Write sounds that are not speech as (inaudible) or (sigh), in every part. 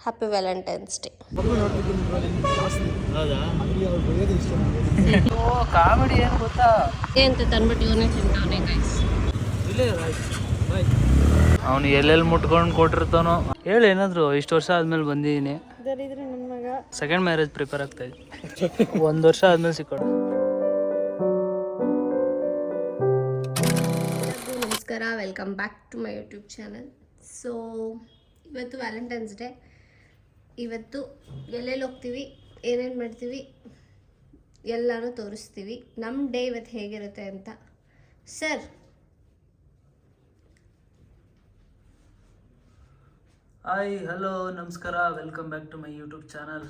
Happy Valentine's day comedy ಏನು ಗೊತ್ತಾ? ಅಂತ ತಂದ್ಬಿಟ್ಟು ಇವನೇ ತಿಂತಾವನೆ ಗೈಸ್ ಅವನು ಎಲ್ಲೆಲ್ಲಿ ಮುಟ್ಕೊಂಡು ಕೊಟ್ಟಿರ್ತಾನೋ. ಹೇಳಿ ಏನಾದ್ರು ಇಷ್ಟು ವರ್ಷ ಆದ್ಮೇಲೆ ಬಂದಿದ್ದೀನಿ ಸೆಕೆಂಡ್ ಮ್ಯಾರೇಜ್ ಪ್ರಿಪೇರ್ ಆಗ್ತಾ ಇದ್ದೀನಿ ಒಂದು ವರ್ಷ ಆದ್ಮೇಲೆ ಸಿಕ್ಕೋಣ ನಮಸ್ಕಾರ. Welcome back to my YouTube channel so ಇವತ್ತು ವ್ಯಾಲೆಂಟೈನ್ಸ್ ಡೇ ಇವತ್ತು ಎಲ್ಲೆಲ್ಲಿ ಹೋಗ್ತೀವಿ ಏನೇನು ಮಾಡ್ತೀವಿ ಎಲ್ಲನೂ ತೋರಿಸ್ತೀವಿ. ನಮ್ಮ ಡೇ ಇವತ್ತು ಹೇಗಿರುತ್ತೆ ಅಂತ. ಸರ್. ಹಾಯ್ ಹಲೋ ನಮಸ್ಕಾರ. Welcome back to my YouTube channel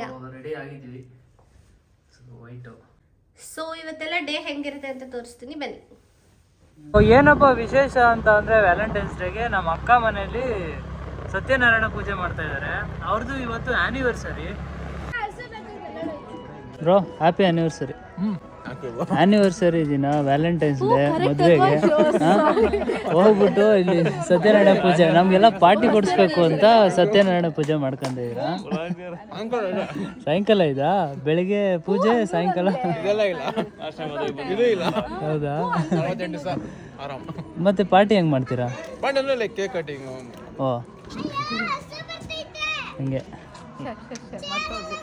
yeah ready ಆಗಿದ್ದೀವಿ. ವೈಟು ಸೊ ಇವತ್ತೆಲ್ಲ ಡೇ ಹೆಂಗಿರುತ್ತೆ ಅಂತ ತೋರಿಸ್ತೀನಿ ಬನ್ನಿ. ಏನಪ್ಪ ವಿಶೇಷ ಅಂತ ಅಂದ್ರೆ ವ್ಯಾಲೆಂಟೈನ್ಸ್ ಡೇಗೆ ನಮ್ಮ ಅಕ್ಕ ಮನೆಯಲ್ಲಿ ಸತ್ಯನಾರಾಯಣ ಪೂಜೆ ಮಾಡ್ತಾ ಇದ್ದಾರೆ. ಅವ್ರದ್ದು ಇವತ್ತು anniversary bro happy anniversary anniversary ದಿನ ವ್ಯಾಲೆಂಟೈನ್ಸ್ ಡೇ ಮದುವೆಗೆ. ಹೋಗ್ಬಿಟ್ಟು ಇಲ್ಲಿ ಸತ್ಯನಾರಾಯಣ ಪೂಜೆ ನಮ್ಗೆಲ್ಲ ಪಾರ್ಟಿ ಕೊಡಿಸ್ಬೇಕು ಅಂತ ಸತ್ಯನಾರಾಯಣ ಪೂಜೆ ಮಾಡ್ಕೊಂಡಿದ್ದೀರಾ ಸಾಯಂಕಾಲ ಇದಾ? ಬೆಳಿಗ್ಗೆ ಪೂಜೆ ಸಾಯಂಕಾಲ? ಹೌದಾ? ಮತ್ತೆ ಪಾರ್ಟಿ ಹೆಂಗ್ ಮಾಡ್ತೀರಾ? ಓ. ಹಂಗೆ.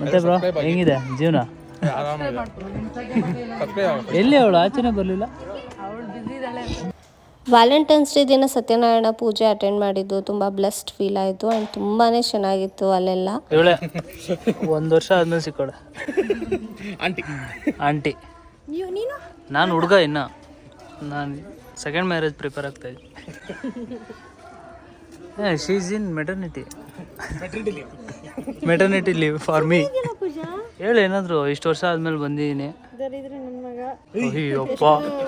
ಮತ್ತೆ ಬ್ರೋ ಹೆಂಗಿದೆ ಜೀವನ? ಎಲ್ಲಿ ಅವಳು? ಆಚೆನೆ ಬರಲಿಲ್ಲ? ವ್ಯಾಲೆಂಟೈನ್ಸ್ ಡೇ ದಿನ ಸತ್ಯನಾರಾಯಣ ಪೂಜೆ ಅಟೆಂಡ್ ಮಾಡಿದ್ದು. ತುಂಬ ಬ್ಲೆಸ್ಡ್ ಫೀಲ್ ಆಯಿತು ಆ್ಯಂಡ್ ತುಂಬಾ ಚೆನ್ನಾಗಿತ್ತು ಅಲ್ಲೆಲ್ಲ. ಇವಳೆ ಒಂದು ವರ್ಷ ಆದ್ಮೇಲೆ ಸಿಕ್ಕೋಳ. ಆಂಟಿ ಆಂಟಿ ನಾನು? ಹುಡುಗ ಇನ್ನ. ನಾನು ಸೆಕೆಂಡ್ ಮ್ಯಾರೇಜ್ ಪ್ರಿಪೇರ್ ಆಗ್ತಾ in maternity maternity leave for me ಹೇಳು ಏನಾದ್ರು ಇಷ್ಟು ವರ್ಷ ಆದ್ಮೇಲೆ ಬಂದಿದ್ದೀನಿ. ಅಯ್ಯಪ್ಪ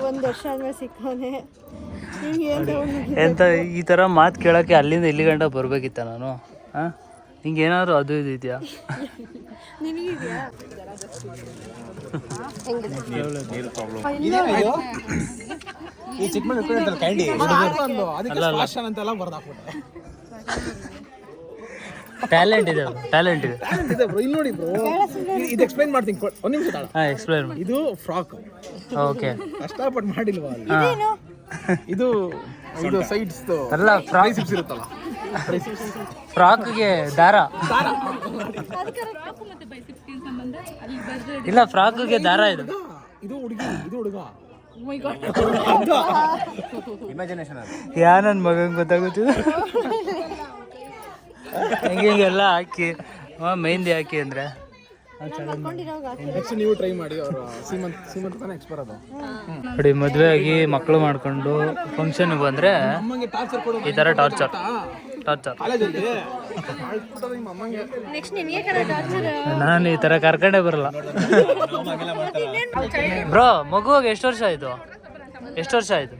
ಒಂದು ವರ್ಷ ಆದ್ಮೇಲೆ ಸಿಕ್ಕವನೆ ಎಂತ ಈ ತರ ಮಾತು ಕೇಳಕ್ಕೆ ಅಲ್ಲಿಂದ ಇಲ್ಲಿ ಗಂಟ ಬರ್ಬೇಕಿತ್ತ ನಾನು? ಹಾಂ? ನಿಂಗೆ ಏನಾದ್ರು ಅದು ಇದು ಇದೆಯಾ? ಈ ಚಿಕ್ಕ ಮಕ್ಕಳು ಕೈಂಡಿ ಅದಕ್ಕೆ ಫ್ಯಾಷನ್ ಅಂತೆಲ್ಲ ಬರ್ದಾಕ್ಬಿಟ್ಟೆ. ಟ್ಯಾಲೆಂಟ್ ಇದೆ ಟ್ಯಾಲೆಂಟ್ ಇದೆ. ಇದೆ ಬ್ರೋ. ಇಲ್ಲಿ ನೋಡಿ ಬ್ರೋ. ಇದು ಎಕ್ಸ್ಪ್ಲೈನ್ ಮಾಡ್ತೀನಿ. ಕೊ- ನಿಮಿಷ ತಾಳ. ಹಾಂ ಎಕ್ಸ್ಪ್ಲೈನ್ ಮಾಡಿ. ಇದು ಫ್ರಾಕ್ ಓಕೆ ಕಷ್ಟಪಟ್ಟು ಮಾಡಿಲ್ವಾ? ಇದು ಇದು ಸೈಡ್ಸ್ ಅಲ್ಲ ಫ್ರಾಕ್ ಇರುತ್ತಲ್ಲ. ಫ್ರಾಕ್ಗೆ ದಾರ. ಇಲ್ಲ ಫ್ರಾಕ್ಗೆ ದಾರ ಇದು. ಇದು ಹುಡುಗಿ ಇದು ಹುಡುಗ ಇಮ್ಯಾಜಿನೇಷನ್ ಅದು. ಯಾ ನನ್ನ ಮಗಂಗೆ ಗೊತ್ತಾಗುತ್ತಿದೆ? (laughs) ಹಿಂಗೆ ಹಿಂಗೆಲ್ಲ ಹಾಕಿ ಮೆಹಂದಿ ಹಾಕಿ ಅಂದರೆ. ನೆಕ್ಸ್ಟ್ ನೀವು ಟ್ರೈ ಮಾಡಿ ಅವರು ಸೀಮಂತ್ ಸೀಮಂತ್ ತಾನೇ ಎಕ್ಸ್ಪರ್ ಅದು. ನೋಡಿ ಮದುವೆ ಆಗಿ ಮಕ್ಕಳು ಮಾಡ್ಕೊಂಡು ಫಂಕ್ಷನ್ ಬಂದರೆ ಈ ತರ ಟಾರ್ಚರ್ ಟಾರ್ಚರ್ ನಾನು ಈ ತರ ಕರ್ಕೊಂಡೇ ಬರಲ್ಲ. (laughs) ಬ್ರೋ ಮಗುವಾಗ ಎಷ್ಟು ವರ್ಷ ಆಯ್ತು? ಎಷ್ಟು ವರ್ಷ ಆಯಿತು?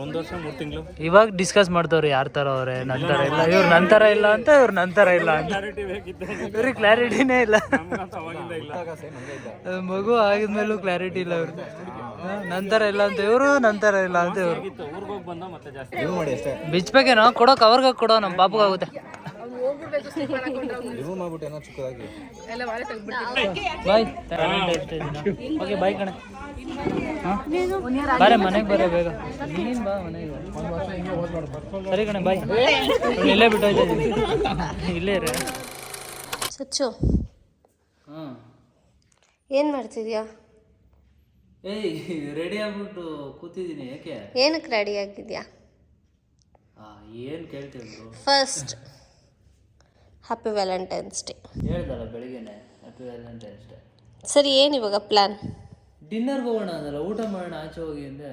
ಒಂದು ವರ್ಷ ಮೂರು ತಿಂಗಳು ಇವಾಗ ಡಿಸ್ಕಸ್ ಮಾಡ್ತವ್ರಿ ಯಾರ ಥರ ಅವ್ರೆ ನಂತರ ಇಲ್ಲ ಇವ್ರು ನಂತರ ಇಲ್ಲ ಅಂತ ಇವ್ರು ನಂತರ ಇಲ್ಲ ಅಂತ ಇವ್ರಿಗೆ ಕ್ಲಾರಿಟಿನೇ ಇಲ್ಲ ಮಗು ಆಗಿದ್ಮೇಲೂ ಕ್ಲಾರಿಟಿ ಇಲ್ಲ ಇವ್ರು ನಂತರ ಇಲ್ಲ ಅಂತ ಇವರು ನಂತರ ಇಲ್ಲ ಅಂತ ಇವರು ಬಿಚ್ಬೇಕೇನೋ ಕೊಡೋಕೆ ಅವ್ರಿಗೆ ಕೊಡೋ ನಮ್ಮ ಪಾಪಗಾಗುತ್ತೆ ಬಾಯ್ ಓಕೆ ಬಾಯ್ ಕಣೆ ಬಾರೆ ಮನೆಗೆ ಬರ ಬೇಗ. ನೀನು ಬಾ ಮನೆಗೆ ಸರಿ ಕಣೆ ಬಾಯ್. ಇಲ್ಲೇ ಬಿಟ್ಟು ಇಲ್ಲೇ ರೀ ಸಚ್ಚು. ಏನು ಮಾಡ್ತಿದ್ಯಾ? ಏಯ್ ರೆಡಿ ಆಗ್ಬಿಟ್ಟು ಕೂತಿದ್ದೀನಿ ಯಾಕೆ ಏನಕ್ಕೆ ರೆಡಿ ಆಗಿದ್ಯಾ? ಏನು ಕೇಳ್ತೀವಿ ಫಸ್ಟ್ ಹ್ಯಾಪಿ ವ್ಯಾಲೆಂಟೈನ್ಸ್ ಡೇ ಹೇಳ್ದಲ್ಲ ಬೆಳಿಗ್ಗೆನೆ. ಹ್ಯಾಪಿ ವ್ಯಾಲೆಂಟೈನ್ಸ್ ಡೇ ಸರಿ ಏನು ಇವಾಗ ಪ್ಲ್ಯಾನ್ ಡಿನ್ನರ್ಗೆ ಹೋಗೋಣ ಅಂದಲ್ಲ ಊಟ ಮಾಡೋಣ ಆಚೆ ಹೋಗಿ ಅಂದೆ.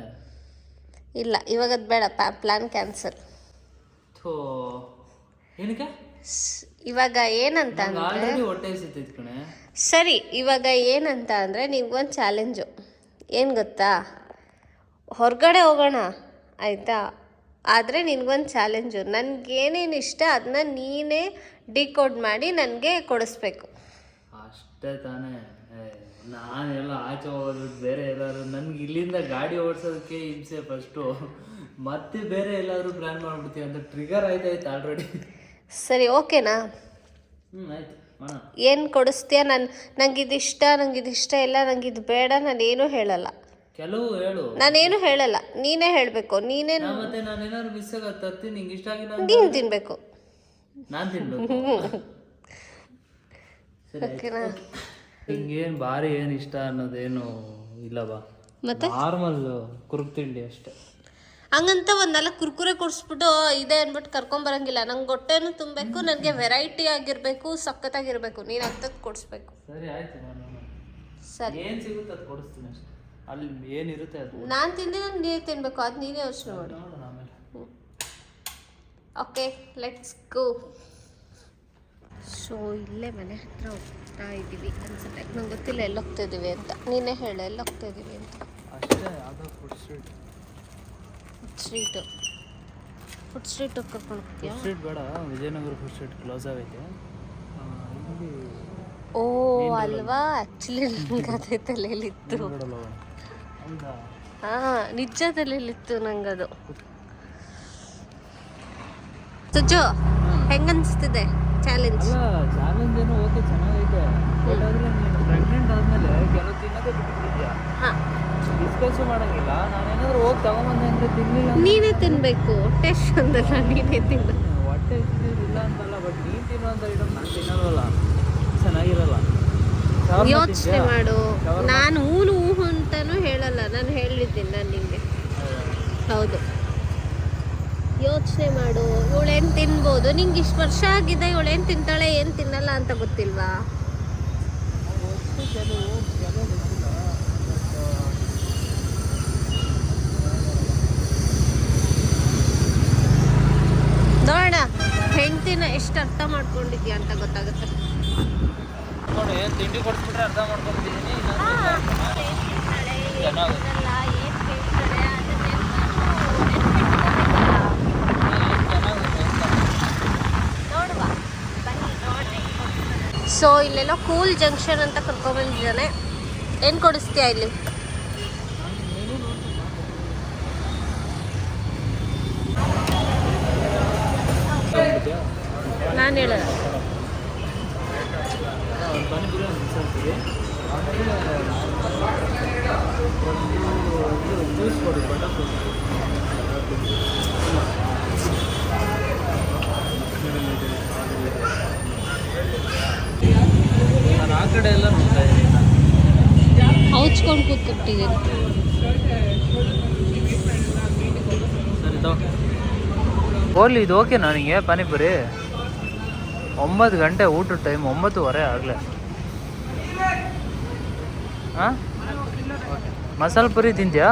ಇಲ್ಲ ಇವಾಗ ಅದು ಬೇಡ ಪ್ಲ್ಯಾನ್ ಕ್ಯಾನ್ಸಲ್ ಥೋ ಏನಕ್ಕೆ? ಇವಾಗ ಏನಂತ ಅಂದರೆ ಆಲ್ರೆಡಿ ಹೊಟ್ಟೆ ಸಿಗ್ತೈತೆ ಕಣೆ. ಸರಿ ಇವಾಗ ಏನಂತ ಅಂದರೆ ನಿಮ್ಗೊಂದು ಚಾಲೆಂಜು ಏನು ಗೊತ್ತಾ? ಹೊರಗಡೆ ಹೋಗೋಣ ಆಯಿತಾ? ಆದರೆ ನಿನಗೊಂದು ಚಾಲೆಂಜು ನನಗೇನೇನು ಇಷ್ಟ ಅದನ್ನ ನೀನೇ ಡಿಕೋಡ್ ಮಾಡಿ ನನಗೆ ಕೊಡಿಸ್ಬೇಕು. ಅಷ್ಟೇ ತಾನೇ. ನಾನೆಲ್ಲ ಆಚೆ ಹೋಗೋದು ಬೇರೆ ಎಲ್ಲಾದ್ರು ನನ್ಗೆ ಇಲ್ಲಿಂದ ಗಾಡಿ ಓಡಿಸೋದಕ್ಕೆ ಹಿಂಸೆ ಫಸ್ಟು ಮತ್ತೆ ಬೇರೆ ಎಲ್ಲಾದ್ರೂ ಪ್ಲ್ಯಾನ್ ಮಾಡ್ಬಿಡ್ತೀವಿ ಅಂತ ಟ್ರಿಗರ್ ಆಯ್ತಾಯ್ತು ಆಲ್ರೆಡಿ ಸರಿ ಓಕೆನಾ? ಹ್ಞೂ ಆಯ್ತು. ಮಾಡೋಣ. ಏನು ಕೊಡಿಸ್ತೀಯ? ನಾನು ನಂಗೆ ಇದಿಷ್ಟ ನಂಗೆ ಇದಿಷ್ಟ ಇಲ್ಲ ನಂಗೆ ಇದು ಬೇಡ ನಾನು ಏನು ಹೇಳಲ್ಲ. ಕೆಲವು ಹೇಳು. ನಾನೇನು ಹೇಳಲ್ಲ ನೀನೇ ಹೇಳಬೇಕು ನೀನೇ ನಾ ಮತ್ತೆ ನಾನು ಏನಾದ್ರು ಮಿಸ್ ಆಗ ತರ್ತೀನಿ ನಿಂಗೆ ಇಷ್ಟ ಆಗಿಲ್ಲ ನೀನು ತಿನ್ಬೇಕು. ನಾನು ತಿನ್ಬೇಕು. ಸರಿ ಓಕೆನಾ? ಹಿಂಗೇನು ಭಾರಿ ಏನು ಇಷ್ಟ ಅನ್ನೋದೇನು ಇಲ್ಲವಾ? ಮತ್ತೆ? ನಾರ್ಮಲ್ ಕುರುಕ್ ತಿಂಡಿ ಅಷ್ಟೇ. ಹಂಗಂತ ನಾಲ್ಕು ಕುರ್ಕುರೆ ಕೊಡಿಸ್ಬಿಟ್ಟು ಇದೆ ಅಂದ್ಬಿಟ್ಟು ಕರ್ಕೊಂಬರಂಗಿಲ್ಲ ನಂಗೆ ಹೊಟ್ಟೆನೂ ತುಂಬಬೇಕು ನನಗೆ ವೆರೈಟಿ ಆಗಿರಬೇಕು ಸಖತ್ತಾಗಿರ್ಬೇಕು. ನೀನು ಅಂಥದ್ದು ಕೊಡಿಸ್ಬೇಕು. ಸರಿ ಆಯ್ತು ನಾನು ಸರಿ. ಏನು ಸಿಗುತ್ತೆ ಅದು ಕೊಡಿಸ್ತೀನಿ ಅಷ್ಟೇ. ಅಲ್ಲಿ ಏನಿರುತ್ತೆ ಅದು ನಾನು ತಿಂದಿನ ತಿನ್ನಬೇಕು ತಿನ್ಬೇಕು. ಅದು ನೀನೇ ಯೋಚನೆ ಮಾಡು. ನೋಡೋಣ ಆಮೇಲೆ. ಓಕೆ ಲೆಟ್ಸ್ ಗೋ ಸೊ ಇಲ್ಲೇ ಮನೆ ಹತ್ರ ಹೋಗ್ತಾ ಇದ್ದೀವಿ. ಅನ್ಸುತ್ತೆ. ನಂಗೆ ಗೊತ್ತಿಲ್ಲ ಎಲ್ಲಿ ಹೋಗ್ತಾ ಇದ್ದೀವಿ ಅಂತ. ನೀನೇ ಹೇಳು ಎಲ್ಲಿ ಹೋಗ್ತಾ ಇದ್ದೀವಿ ಅಂತ. ಅಷ್ಟೇ ಅದು food street food street food street ಕರ್ಕೊಂಡು ಹೋಗ್ತೀಯಾ? ಸ್ಟ್ರೀಟ್ ಬೇಡ ವಿಜಯನಗರ ಫುಡ್ ಸ್ಟ್ರೀಟ್ ಕ್ಲೋಸ್ ಆಗೈತೆ. ಓ ಅಲ್ವಾ? ಆ್ಯಕ್ಚುಲಿ ನಂಗೆ ಅದೇ ತಲೆಯಲ್ಲಿತ್ತು. ಹಾಂ ನಿಜ ತಲೆಯಲ್ಲಿತ್ತು ನಂಗದು. ಸುಜು ಹೆಂಗನ್ಸ್ತಿದೆ? ಚಾಲೆಂಜ್ ಚಾಲೆಂಜ್ ಏನೋ ಓಕೆ ಚೆನ್ನಾಗೈತೆ. ಬಟ್ ಆದರೆ ನೀನು ಪ್ರೆಗ್ನೆಂಟ್ ಆದಮೇಲೆ ಕೆಲವು ತಿನ್ನೋದೇ ಬಿಟ್ಟಿದ್ಯಾ? ಹಾಂ. ಡಿಸ್ಕಸ್ ಮಾಡೋಂಗಿಲ್ಲ. ನಾನೇನಾದರೂ ಹೋಗಿ ತಗೊಂಬಂದೆ ಅಂದರೆ ತಿನ್ನಿಲ್ಲ ನೀನೇ ತಿನ್ನಬೇಕು ಟೆಸ್ಟ್ ಅಂದಲ್ಲ ನೀನೇ ತಿನ್ನ. ಹೊಟ್ಟೆ ಇಲ್ಲ ಅಂತಲ್ಲ ಬಟ್ ನೀನ್ ತಿನ್ನೋಂಥ ಐಟಮ್ ನಾನು ತಿನ್ನೋದಲ್ಲ ಚೆನ್ನಾಗಿರಲ್ಲ. ಯೋಚನೆ ಮಾಡು. ನಾನು ಊನು ಊಹು ಅಂತಾನು ಹೇಳಲ್ಲ. ನಾನು ಹೇಳಿದ್ದೀನಿ ನಾನು ನಿಮಗೆ ಹೌದು. ಯೋಚನೆ ಮಾಡು. ಇವಳೇನು ತಿನ್ಬೋದು. ನಿಂಗೆ ಇಷ್ಟು ವರ್ಷ ಆಗಿದೆ ಇವಳೇನು ತಿಂತಾಳೆ ಏನು ತಿನ್ನಲ್ಲ ಅಂತ ಗೊತ್ತಿಲ್ವಾ? ನೋಡೋಣ ಹೆಂಡ್ತಿನ ಎಷ್ಟು ಅರ್ಥ ಮಾಡ್ಕೊಂಡಿದ್ಯಾ ಅಂತ ಗೊತ್ತಾಗುತ್ತೆ. ತಿಂಡಿ ಕೊಡ್ಸ್ಬಿಟ್ರೆ ಅರ್ಥ ಮಾಡ್ಕೊಂಡ್ಬಿಟ್ಟಿದ್ದೀನಿ ಚೆನ್ನಾಗುತ್ತೆ ಸೊ ಇಲ್ಲೆಲ್ಲ ಕೂಲ್ ಜಂಕ್ಷನ್ ಅಂತ ಕರ್ಕೊಂಡ್ಬಂದಿದ್ದಾನೆ ಏನು ಕೊಡಿಸ್ತೀಯಾ ಇಲ್ಲಿ ನಾನು ಹೇಳಲ್ಲ ಒಂದು ಪಾನಿಪುರಿ ಒಂದು ಮಿಕ್ಸರ್ತೀವಿ ಆಮೇಲೆ ಒಂದು ಜ್ಯೂಸ್ ಕೊಡಿ ಬಟರ್ ನಾನು ಆ ಕಡೆ ಎಲ್ಲ ನೋಡ್ತಾ ಇದ್ದೀನಿ ಹೌಚ್ಕೊಂಡು ಕೂತ್ಕೊಟ್ಟಿದ್ದೀನಿ ಓಲಿ ಇದು ಓಕೆ ನನಗೆ ಪಾನಿಪುರಿ? ಒಂಬತ್ತು ಗಂಟೆ ಊಟದ ಟೈಮ್ ಒಂಬತ್ತುವರೆ ಆಗಲೇ. ಹಾಂ? ಮಸಾಲೆ ಪುರಿ ತಿಂತೀಯಾ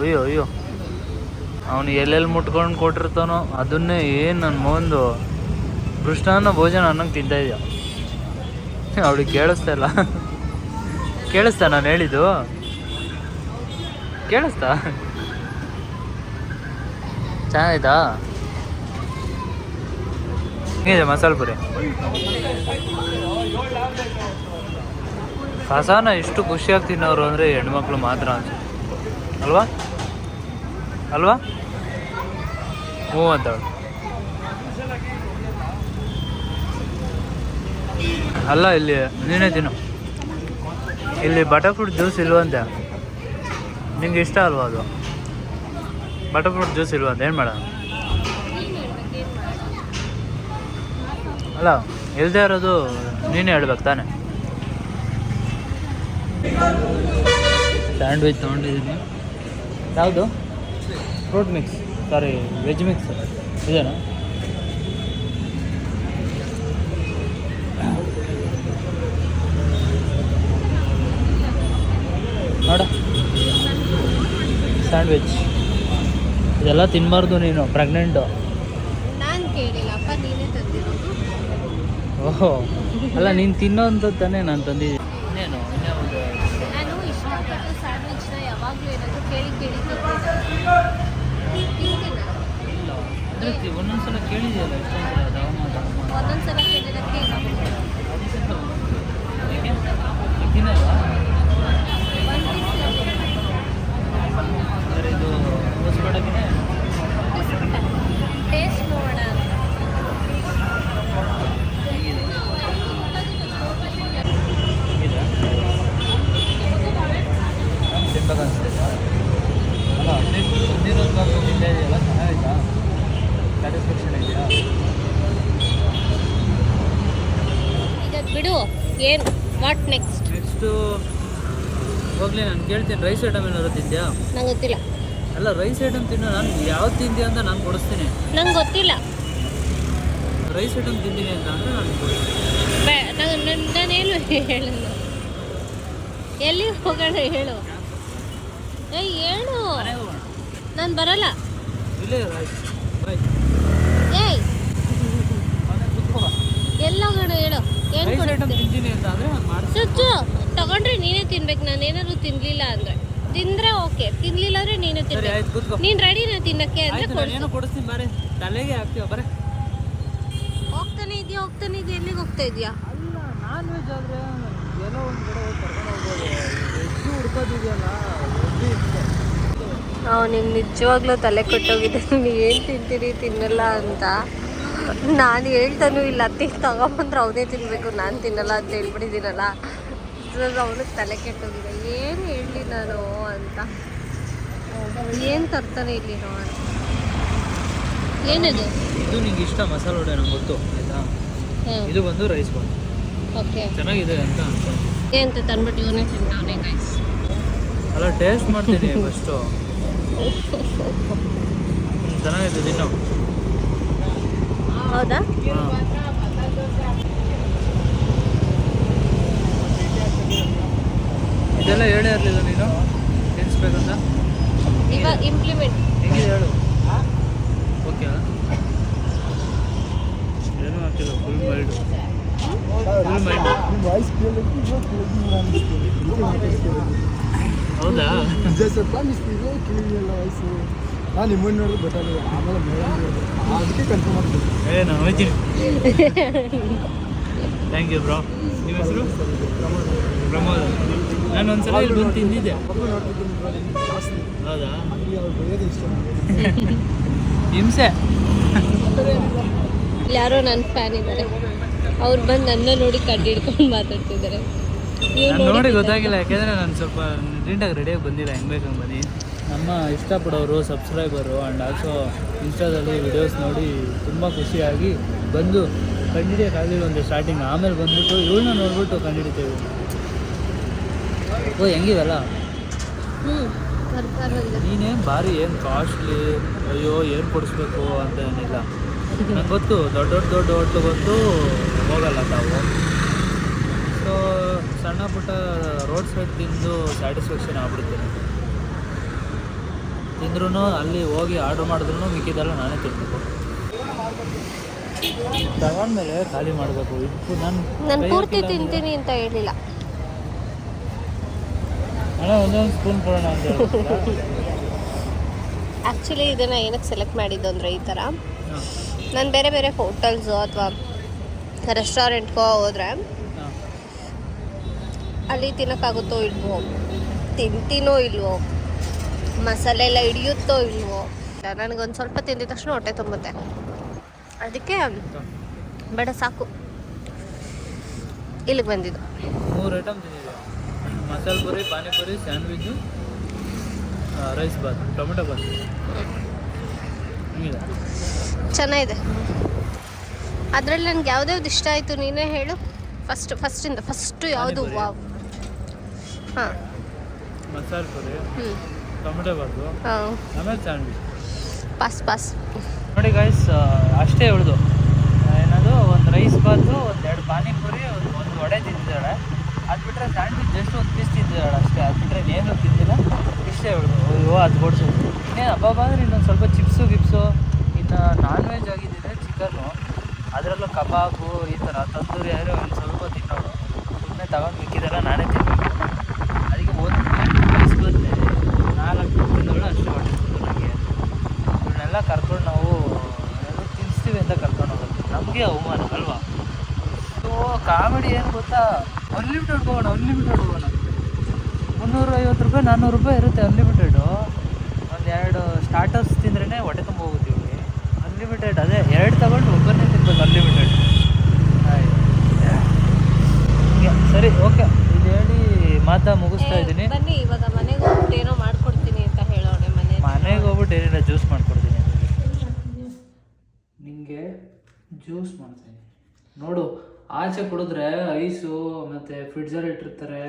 ಅಯ್ಯೋ ಅಯ್ಯೋ. ಅವನು ಎಲ್ಲೆಲ್ಲಿ ಮುಟ್ಕೊಂಡು ಕೊಟ್ಟಿರ್ತಾನೋ, ಅದನ್ನೇ ಏನು ನನ್ನ ಮಗಂದು ಕೃಷ್ಣನ ಭೋಜನ ಅನ್ನಂಗೆ ತಿಂತಾ ಇದೆಯಾ? (laughs) ಅವಳಿಗೆ ಕೇಳಿಸ್ತಾ ಇಲ್ಲ. ಕೇಳಿಸ್ತಾ ನಾನು ಹೇಳಿದ್ದು? ಕೇಳಿಸ್ತಾ? ಚೆನ್ನಾಗೈತಾ ಹೇಗಿದೆ ಮಸಾಲೆ ಪುರಿ. ಕಸಾನ ಇಷ್ಟು ಖುಷಿಯಾಗಿ ತಿನ್ನೋರು ಅಂದರೆ ಹೆಣ್ಮಕ್ಳು ಮಾತ್ರ ಅನ್ಸುತ್ತೆ. ಅಲ್ವಾ? ಅಲ್ವಾ? ಹ್ಞೂ ಅಂತವಳು ಅಲ್ಲ ಇಲ್ಲಿ, ನೀನೇ ತಿನ್ನು. ಇಲ್ಲಿ ಬಟರ್ ಫ್ರೂಟ್ ಜ್ಯೂಸ್ ಇಲ್ವಂತೆ. ನಿಮ್ಗೆ ಇಷ್ಟ ಅಲ್ವಾ ಅದು? ಬಟರ್ ಫ್ರೂಟ್ ಜ್ಯೂಸ್ ಇಲ್ವಂತೆ, ಏನು ಮಾಡೋಣ ಅಲ್ಲ ಇಲ್ಲದೆ ಇರೋದು ನೀನೇ ಹೇಳ್ಬೇಕು ತಾನೆ. ಸ್ಯಾಂಡ್ವಿಚ್ ತೊಗೊಂಡಿದ್ದೀನಿ. ಯಾವುದು? Fruit mix sorry veg mix ಇದೇನಾ? ಸ್ಯಾಂಡ್ವಿಚ್. ಇದೆಲ್ಲ ತಿನ್ನಬಾರ್ದು ನೀನು ಪ್ರೆಗ್ನೆಂಟು ನಾನು ಕೇಳಿಲ್ಲಪ್ಪ ನೀನೇ ತಂದಿರೋದು. ಓಹೋ. ಅಲ್ಲ ನೀನು ತಿನ್ನೋ ಅಂಥದ್ದು ತಾನೇ ನಾನು ತಂದಿದ್ದೀನಿ ಇನ್ನೇನು ಇನ್ಯಾವುದು ನಾನು ಇಷ್ಟಪಟ್ಟು ಸ್ಯಾಂಡ್ವಿಚ್ನ ಯಾವಾಗಲೂ ಏನಾದರೂ ಕೇಳಿ ಕೇಳಿ ತಿಂತೀನಿ ತಿಂತೀನಾ? ಅಂದ್ರೆ ತಿ- ಒಂದೊಂದ್ಸಲ ಕೇಳಿದೆಯಲ್ಲ ಇಷ್ಟೊಂದು ಸಲ ದವಮ ದವಮ ಒಂದೊಂದ್ಸಲ ಕೇಳಿದಕ್ಕೆ ಏಕೆ ತಿನ್ನಲ್ವಾ ಒಂದು ಪೀಸ್ ಅಂದರೆ ಇದು ಹೊಸಬಡಗಿನೇ ಟೇಸ್ಟ್ ನೋಡಿ ಏನು ವಾಟ್ ನೆಕ್ಸ್ಟ್ ನೆಕ್ಸ್ಟು ಕೇಳ್ತೀನಿ ರೈಸ್ ಐಟಮ್ ಏನಾದ್ರು ತಿಂದ್ಯಾ? ನಂಗೆ ಗೊತ್ತಿಲ್ಲ. ಅಲ್ಲ ರೈಸ್ ಐಟಮ್ ತಿನ್ನು ನಾನು ಯಾವ್ದು ತಿಂದ್ಯಾ ಅಂತ ನಾನು ಕೊಡಿಸ್ತೀನಿ. ನಂಗೆ ಗೊತ್ತಿಲ್ಲ. ರೈಸ್ ಐಟಮ್ ತಿಂದೀನಿ ಅಂತ ಅಂದ್ರೆ ನಾನು ಹೇಳು ಬೇ ನಾನು ನಾನೇನು ಹೇಳಲ್ಲ ಎಲ್ಲಿ ಹೋಗೋಣ ಹೇಳು. ಏಯ್ ಹೇಳು. ನಾನು ಬರಲ್ಲ. ಇಲ್ಲ ಏಯ್. ಎಲ್ಲ ಹೋಗೋಣ ಹೇಳು. ಏನು ತಿಂತೀನಿ ಅಂತ ಅಂದ್ರೆ ನಾನು ಮಾಡ್ತೀನಿ. ಸುಚ್ಚು. ತಗೊಂಡ್ರೆ ನೀನೇ ತಿನ್ಬೇಕು ನಾನು ಏನಾದ್ರು ತಿನ್ಲಿಲ್ಲ ಅಂದ್ರೆ. ತಿಂದ್ರೆ ಓಕೆ ತಿನ್ಲಿಲ್ಲ ಅಂದ್ರೆ ನೀನೇ ತಿನ್ಬೇಕು. ನೀನ್ ರೆಡಿನ ತಿನ್ನಕ್ಕೆ ಅಂದ್ರೆ ಕೊಡಿಸ್ತೀನಿ ಬಾರೆ. ತಲೆಗೆ ಹಾಕ್ತೀವ ಬರೇ. ಹೋಗ್ತಾನೆ ಇದೆಯಾ ಹೋಗ್ತಾನೆ ಇದೆಯಾ ಎಲ್ಲಿಗೆ ಹೋಗ್ತಾ ಇದೆಯಾ? ಅಲ್ಲ ನಾನ್ ವೆಜ್ ಆದರೆ ಏನೋ ಒಂದು ಕಡೆ ಹೋಗಿ ಕರ್ಕೊಂಡು ಹೋಗ್ಬೋದು. ವೆಜ್ಜು ಹುಡ್ಕೋದಿದೆಯಲ್ಲ ನಿಮ್ಗೆ ನಿಜವಾಗ್ಲೂ ತಲೆ ಕೊಟ್ಟೋಗಿದೆ ನೀವು ಏನು ತಿಂತೀರಿ ತಿನ್ನಲ್ಲ ಅಂತ. ನಾನು ಹೇಳ್ತಾನೂ ಇಲ್ಲ ತಿಂದು ತಗೊಂಬಂದ್ರೆ ಅವನೇ ತಿನ್ನಬೇಕು ನಾನು ತಿನ್ನಲ್ಲ ಅಂತ ಹೇಳ್ಬಿಟ್ಟಿದ್ದೀನಲ್ಲ. ಅವನಿಗೆ ತಲೆ ಕೆಟ್ಟೋಗಿದೆ. ಏನು ಹೇಳಲಿ ನಾನು ಅಂತ. ಏನು ತರ್ತಾನೆ ಇಲ್ಲಿ ನೋಡಿ. ಏನಿದೆ? ಇದು ನಿಂಗೆ ಇಷ್ಟ ಮಸಾಲೆ ವಡೆ ನಂಗೆ ಗೊತ್ತು ಆಯ್ತಾ? ಇದು ಬಂದು ರೈಸ್ ಬಾತ್ ಓಕೆ ಚೆನ್ನಾಗಿದೆ ಅಂತ ಏನು ಅಂತ ತಂದ್ಬಿಟ್ಟು ಇವನೇ ತಿಂತಾವನೆ ಗೈಸ್ ಅಲ್ಲ ಟೇಸ್ಟ್ ಮಾಡ್ತೀನಿ (laughs) ಫಸ್ಟು ಚೆನ್ನಾಗಿದೆ ತಿನ್ನೋ. ಹೌದಾ? ಇದೆಲ್ಲ ಹೇಳೇ ಇರಲಿಲ್ಲ ನೀನು? ತಿನ್ಸ್ಬೇಕಂತ ಇವಾಗ ಇಂಪ್ಲಿಮೆಂಟ್ ಹೆಂಗಿದೆ ಹೇಳು? ಓಕೆ ಏನೂ ಹಾಕಿಲ್ಲ ಫುಲ್ ಮೈಲ್ಡ್ ಫುಲ್ ಮೈಲ್ಡ್ ಹೌದಾ? ಸ್ವಲ್ಪ ಮಿಸ್ತೀವಿ ಕಿವಿಗೆಲ್ಲ ವಯಸ್ಸು ನಾನು ನಿಮ್ಮನ್ನು ನೋಡಿದ್ರೆ ಗೊತ್ತಾಗಲ್ಲ ಆಮೇಲೆ ಅದಕ್ಕೆ ಕನ್ಫರ್ಮ್ ಏ ನಾನು ಹೋಯ್ತೀನಿ. ಥ್ಯಾಂಕ್ ಯು ಬ್ರೋ ನಿಮ್ಮ ಹೆಸರು? ಪ್ರಮೋದ್. ನಾನು ಒಂದ್ಸಲ ಇಲ್ಲಿ ಬಂದು ತಿಂದಿದ್ದೆ. ಹೌದಾ? ಹಿಂಸೆ. ಯಾರೋ ನನ್ನ ಫ್ಯಾನ್ ಇದ್ದಾರೆ ಅವ್ರು ಬಂದು ನನ್ನ ನೋಡಿ ಕಡ್ಡಿ ಹಿಡ್ಕೊಂಡು ಮಾತಾಡ್ತಿದ್ದಾರೆ ನಾನು ನೋಡಿ ಗೊತ್ತಾಗಿಲ್ಲ ಯಾಕೆಂದ್ರೆ ನಾನು ಸ್ವಲ್ಪ ನೀಟಾಗಿ ರೆಡಿಯಾಗಿ ಬಂದಿಲ್ಲ ಹೆಂಗ್ ಬೇಕಂಗೆ ಬನ್ನಿ ನಮ್ಮ ಇಷ್ಟಪಡೋರು ಸಬ್ಸ್ಕ್ರೈಬರು ಆ್ಯಂಡ್ ಆಲ್ಸೋ ಇನ್ಸ್ಟಾದಲ್ಲಿ ವಿಡಿಯೋಸ್ ನೋಡಿ ತುಂಬ ಖುಷಿಯಾಗಿ ಬಂದು ಕಂಡಿಡಿಯೋಕ್ಕಾಗಲಿಲ್ಲ ಒಂದು ಸ್ಟಾರ್ಟಿಂಗ್ ಆಮೇಲೆ ಬಂದ್ಬಿಟ್ಟು ಇವಳನ್ನ ನೋಡ್ಬಿಟ್ಟು ಕಂಡಿಡಿತೇವೆ ಓ ಹೆಂಗಿವಲ್ಲ ನೀನೇನು ಭಾರಿ ಏನು ಕಾಸ್ಟ್ಲಿ ಅಯ್ಯೋ ಏನು ಕೊಡಿಸ್ಬೇಕು ಅಂತ ಏನಿಲ್ಲ. (laughs) ನಂಗೆ ಗೊತ್ತು ದೊಡ್ಡ ದೊಡ್ಡ ದೊಡ್ಡ ಹೋಟ್ಲು ಬಂದು ಹೋಗಲ್ಲ ತಾವು. ಸೊ ಸಣ್ಣ ಪುಟ್ಟ ರೋಡ್ ಸೈಡ್ ತಿಂದು ಸ್ಯಾಟಿಸ್ಫ್ಯಾಕ್ಷನ್ ಆಗ್ಬಿಡ್ತೀನಿ ತಿಂದ್ರೂ ಅಲ್ಲಿ ಹೋಗಿ ಆರ್ಡ್ರ್ ಮಾಡಿದ್ರು ಮಿಕ್ಕಿದೆಲ್ಲ ನಾನೇ ತಿನ್ಬೇಕು. ತಗೊಂಡ್ಮೇಲೆ ಖಾಲಿ ಮಾಡಬೇಕು. ಇದು ನಾನು ನಾನು ಪೂರ್ತಿ ತಿಂತೀನಿ ಅಂತ ಹೇಳಿಲ್ಲ. ಒಂದೊಂದು ಸ್ಪೂನ್ ಕೊಡೋಣ ಅಂತ ಹೇಳ್ಬಿಟ್ರಾ? ಆ್ಯಕ್ಚುಲಿ ಇದನ್ನು ಏನಕ್ಕೆ ಸೆಲೆಕ್ಟ್ ಮಾಡಿದ್ದು ಅಂದರೆ ಈ ಥರ ನಾನು ಬೇರೆ ಬೇರೆ ಹೋಟೆಲ್ಸು ಅಥವಾ ರೆಸ್ಟೋರೆಂಟ್ಗೋ ಹೋದರೆ. ಅಲ್ಲಿ ತಿನ್ನೋಕ್ಕಾಗುತ್ತೋ ಇಲ್ವೋ ತಿಂತೀನೋ ಇಲ್ವೋ ಮಸಾಲೆ ಎಲ್ಲ ಹಿಡಿಯುತ್ತೋ ಇಲ್ವೋ ನನಗೊಂದು ಸ್ವಲ್ಪ ತಿಂದಿದ ತಕ್ಷಣ ಹೊಟ್ಟೆ ತುಂಬುತ್ತೆ ಅದಕ್ಕೆ ಬೇಡ ಸಾಕು ಇಲ್ಲಿಗೆ ಬಂದಿದ್ದು masala puri panipuri sandwich rice bath tomato bath. ಚೆನ್ನಾಗಿದೆ. ಅದರಲ್ಲಿ ನನಗೆ ಯಾವ್ದ್ಯಾವ್ದು ಇಷ್ಟ ಆಯಿತು ನೀನೇ ಹೇಳು. ಫಸ್ಟ್ ಫಸ್ಟಿಂದ ಫಸ್ಟು ಯಾವುದು. ವಾವ್. ಹಾಂ. ಮಸಾಲೆ ಪುರಿ ಟೊಮೆಟೊ ಬಾತು ಹಾಂ. ಆಮೇಲೆ ಸ್ಯಾಂಡ್ವಿಚ್ ಪಾಸ್ ಪಾಸ್ ನೋಡಿ ಗೈಸ್ ಅಷ್ಟೇ ಉಳಿದು. ಏನದು ಒಂದು ರೈಸ್ ಬಾತು ಒಂದು ಎರಡು ಪಾನಿಪುರಿ ಒಂದು ಒಂದು ವಡೆ ತಿಂದಿದ್ದಾಳೆ ಅದು ಬಿಟ್ಟರೆ ಸ್ಯಾಂಡ್ವಿಚ್ ಜಸ್ಟ್ ಒಂದು ಪೀಸ್ ತಿಂದಿದ್ದಾಳೆ ಅಷ್ಟೇ ಅದು ಬಿಟ್ಟರೆ ಇನ್ನೇನು ತಿಂದಿಲ್ಲ ಇಷ್ಟೇ ಉಳಿದು ಅಯ್ಯೋ ಅದು ಬಡಿಸೋದು ಇನ್ನೇನು ಹಬ್ಬ ಬಂದರೆ ಇನ್ನೊಂದು ಸ್ವಲ್ಪ ಚಿಪ್ಸು ಗಿಪ್ಸು, ಇನ್ನು ನಾನ್ ವೆಜ್ ಆಗಿದ್ದರೆ ಚಿಕನ್ನು ಅದರಲ್ಲೂ ಕಬಾಬು, ಈ ಥರ ತಂದೂರಿ ಆದರೆ ಒಂದು ಸ್ವಲ್ಪ ತಿನ್ನೋದು. ಸುಮ್ಮನೆ ತಗೊಂಡು ಮಿಕ್ಕಿದೆಲ್ಲ ನಾನೇ ತಿನ್ನೋದು ಅದಕ್ಕೆ ಒಂದು ಬಂದೆ ನಾಲ್ಕು ತಿಂಗಳು ಅಷ್ಟು ಹೊಟ್ಟೆ ನನಗೆ ಇವನ್ನೆಲ್ಲ ಕರ್ಕೊಂಡು ನಾವು ತಿನ್ನಿಸ್ತೀವಿ ಅಂತ ಕರ್ಕೊಂಡು ಹೋಗೋದು. ನಮಗೆ ಅವಮಾನ, ಅಲ್ವಾ? ಸೊ ಕಾಮಿಡಿ ಏನು ಗೊತ್ತಾ? ಅನ್ಲಿಮಿಟೆಡ್ ಹೋಗೋಣ ಅನ್ಲಿಮಿಟೆಡ್ ಹೋಗೋಣ. ಮುನ್ನೂರ ಐವತ್ತು ರೂಪಾಯಿ ನಾನ್ನೂರು ರೂಪಾಯಿ ಇರುತ್ತೆ ಅನ್ಲಿಮಿಟೆಡು ಒಂದು ಎರಡು ಸ್ಟಾರ್ಟರ್ಸ್ ತಿಂದ್ರೇ ಹೊಟ್ಟೆ ತುಂಬ ಹೋಗುತ್ತೀವಿ ಅನ್ಲಿಮಿಟೆಡ್ ಅದೇ ಎರಡು ತಗೊಂಡು ಒಬ್ಬರನ್ನೇ ತಿನ್ಬೇಕು ಅನ್ಲಿಮಿಟೆಡ್ ಸರಿ ಓಕೆ. ಇದು ಹೇಳಿ ಮಾತಾ ಮುಗಿಸ್ತಾ ಇದ್ದೀನಿ. ಬನ್ನಿ ಇವಾಗ ಮನೆಗೆ ಹೋಗ್ಬಿಟ್ಟು ಏನೋ ಮಾಡ್ಕೊಡ್ತೀನಿ ಅಂತ ಹೇಳೋಣ ಮನೆ ಮನೆಗೆ. ಹೋಗ್ಬಿಟ್ಟು ಏನಿಲ್ಲ ಜ್ಯೂಸ್ ಮಾಡ್ಕೊಡ್ತೀನಿ. ನಿಮಗೆ ಜ್ಯೂಸ್ ಮಾಡ್ತೀನಿ. ನೋಡು ಆಚೆ ಕುಡಿದ್ರೆ ಐಸು ಮತ್ತೆ ಫ್ರಿಡ್ಜಲ್ಲಿ ಇಟ್ಟಿರ್ತಾರೆ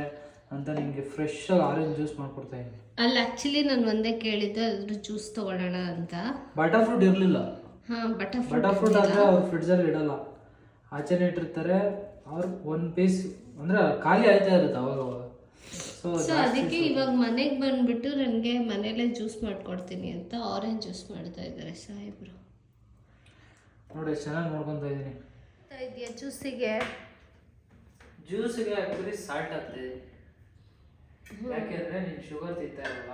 ಅಂತ ನಿಮಗೆ ಫ್ರೆಶ್ ಆಗಿ ಆರೆಂಜ್ ಜ್ಯೂಸ್ ಮಾಡ್ಕೊಡ್ತಾ ಇದ್ದೀನಿ. ಅಲ್ಲಿ ಆ್ಯಕ್ಚುಲಿ ನಾನು ಒಂದೇ ಕೇಳಿದ್ದೆ ಅದ್ರ ಜ್ಯೂಸ್ ತಗೊಳ್ಳೋಣ ಅಂತ. ಬಟರ್ ಫ್ರೂಟ್ ಇರಲಿಲ್ಲ. ಹಾಂ ಬಟರ್ ಬಟರ್ ಫ್ರೂಟ್ ಆದರೆ ಅವ್ರು ಫ್ರಿಡ್ಜಲ್ಲಿ ಇಡಲ್ಲ. ಆಚೆನೇ ಇಟ್ಟಿರ್ತಾರೆ. ಅವ್ರು ಒಂದು ಪೀಸ್ ಅಂದರೆ ಖಾಲಿ ಆಯ್ತಾ ಇರುತ್ತೆ ಅವಾಗ ಅವಾಗ. ಸೊ ಸೊ ಅದಕ್ಕೆ ಇವಾಗ ಮನೆಗೆ ಬಂದ್ಬಿಟ್ಟು ನನಗೆ ಮನೆಯಲ್ಲೇ ಜ್ಯೂಸ್ ಮಾಡ್ಕೊಡ್ತೀನಿ ಅಂತ ಆರೆಂಜ್ ಜ್ಯೂಸ್ ಮಾಡ್ತಾ ಇದ್ದಾರೆ ಸಾಹೇಬ್ರು. ನೋಡಿ ಚೆನ್ನಾಗಿ ನೋಡ್ಕೊತಾ ಇದ್ದೀನಿ. ಇದೆಯಾ ಜ್ಯೂಸಿಗೆ ಜ್ಯೂಸಿಗೆ ಆ್ಯಕ್ಚುಲಿ ಸಾಲ್ಟ್ ಹಾಕ್ತಿದೆ ಯಾಕೆಂದರೆ ನೀನು ಶುಗರ್ ತಿಂತಾ ಇರಲ್ಲ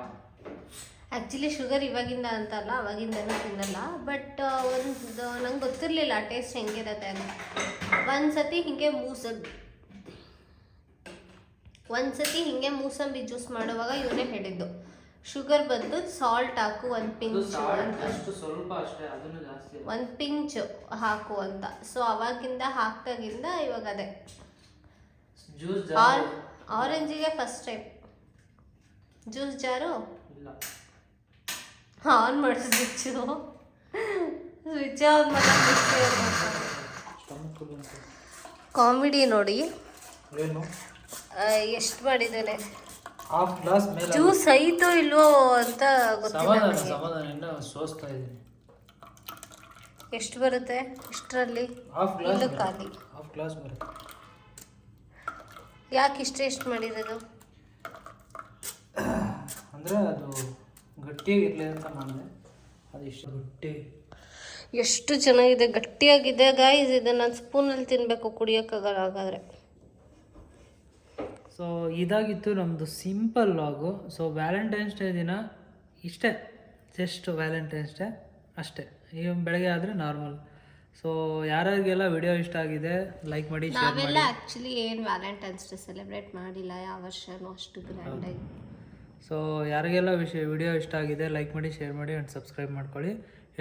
ಆ್ಯಕ್ಚುಲಿ ಶುಗರ್ ಇವಾಗಿಂದ ಅಂತಲ್ಲ ಅವಾಗಿಂದನೂ ತಿನ್ನಲ್ಲ. ಬಟ್ ಒಂದು ನಂಗೆ ಗೊತ್ತಿರಲಿಲ್ಲ ಟೇಸ್ಟ್ ಹೆಂಗಿರತ್ತೆ ಅಂತ. ಒಂದು ಸತಿ ಹಿಂಗೆ ಮೂಸಂಬಿ ಒಂದು ಸತಿ ಹಿಂಗೆ ಮೂಸಂಬಿ ಜ್ಯೂಸ್ ಮಾಡುವಾಗ ಇವನೇ ಹೇಳಿದ್ದು. ಶುಗರ್ ಬಂದು ಸಾಲ್ಟ್ ಹಾಕು ಒಂದು ಪಿಂಚ್ ಒಂದು ಪಿಂಚ್ ಹಾಕು ಅಂತ. ಸೊ ಅವಾಗಿಂದ ಹಾಕ್ದಾಗಿಂದ ಇವಾಗ ಅದೇ ಆರೆಂಜಿಗೆ first time juice jar on ಮಾಡಿ ಸ್ವಿಚ್ಚು ಸ್ವಿಚ್ ಆನ್ ಕಾಮಿಡಿ ನೋಡಿ. ಎಷ್ಟು ಮಾಡಿದ್ದೇನೆ? ಜ್ಯೂಸ್ ಐತೋ ಇಲ್ವೋ ಅಂತ ಗೊತ್ತಿಲ್ಲ ಎಷ್ಟು ಬರುತ್ತೆ? ಇಷ್ಟರಲ್ಲಿ ಇಲ್ಲೂ ಖಾಲಿ. ಯಾಕೆ ಇಷ್ಟು ಎಷ್ಟು ಮಾಡಿರೋದು? ಅಂದರೆ ಅದು ಗಟ್ಟಿಯಾಗಿರಲಿ ಅಂತ ಮಾಡಿದೆ ಅದು. ಇಷ್ಟು. ಗಟ್ಟಿ. ಎಷ್ಟು ಚೆನ್ನಾಗಿದೆ. ಗಟ್ಟಿಯಾಗಿದೆ ಗಾಯ್ಸ್ ಇದೆ ನಾನು ಸ್ಪೂನಲ್ಲಿ ತಿನ್ನಬೇಕು ಕುಡಿಯೋಕ್ಕಾಗಲ್ಲ ಹಾಗಾದರೆ. ಸೊ ಇದಾಗಿತ್ತು ನಮ್ಮದು simple log so Valentine's Day ದಿನ ಇಷ್ಟೇ. ಜಸ್ಟ್ ವ್ಯಾಲೆಂಟೈನ್ಸ್ ಡೇ ಅಷ್ಟೇ. ಈಗ ಬೆಳಗ್ಗೆ ಆದರೆ ನಾರ್ಮಲ್ ಸೊ ಯಾರ್ಯಾರಿಗೆಲ್ಲ ವಿಡಿಯೋ ಇಷ್ಟ ಆಗಿದೆ ಲೈಕ್ ಮಾಡಿ ಶೇರ್ ನಾವೆಲ್ಲ ಮಾಡಿ. ಆ್ಯಕ್ಚುಲಿ ಏನು ವ್ಯಾಲೆಂಟೈನ್ಸ್ ಡೇ ಸೆಲೆಬ್ರೇಟ್ ಮಾಡಿಲ್ಲ. ಯಾವ ವರ್ಷನೂ ಅಷ್ಟು ಗ್ರ್ಯಾಂಡಾಗಿ ಸೊ ಯಾರಿಗೆಲ್ಲ ವಿಷಯ ವಿಡಿಯೋ ಇಷ್ಟ ಆಗಿದೆ ಲೈಕ್ ಮಾಡಿ ಶೇರ್ ಮಾಡಿ ಆ್ಯಂಡ್ ಸಬ್ಸ್ಕ್ರೈಬ್ ಮಾಡ್ಕೊಳ್ಳಿ.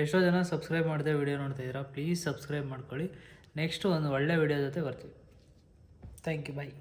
ಎಷ್ಟೋ ಜನ ಸಬ್ಸ್ಕ್ರೈಬ್ ಮಾಡದೆ ವಿಡಿಯೋ ನೋಡ್ತಾ ಇದ್ದೀರಾ ಪ್ಲೀಸ್ ಸಬ್ಸ್ಕ್ರೈಬ್ ಮಾಡ್ಕೊಳ್ಳಿ. ನೆಕ್ಸ್ಟ್ ಒಂದು ಒಳ್ಳೆ ವಿಡಿಯೋ ಜೊತೆ ಬರ್ತೀವಿ. Thank you bye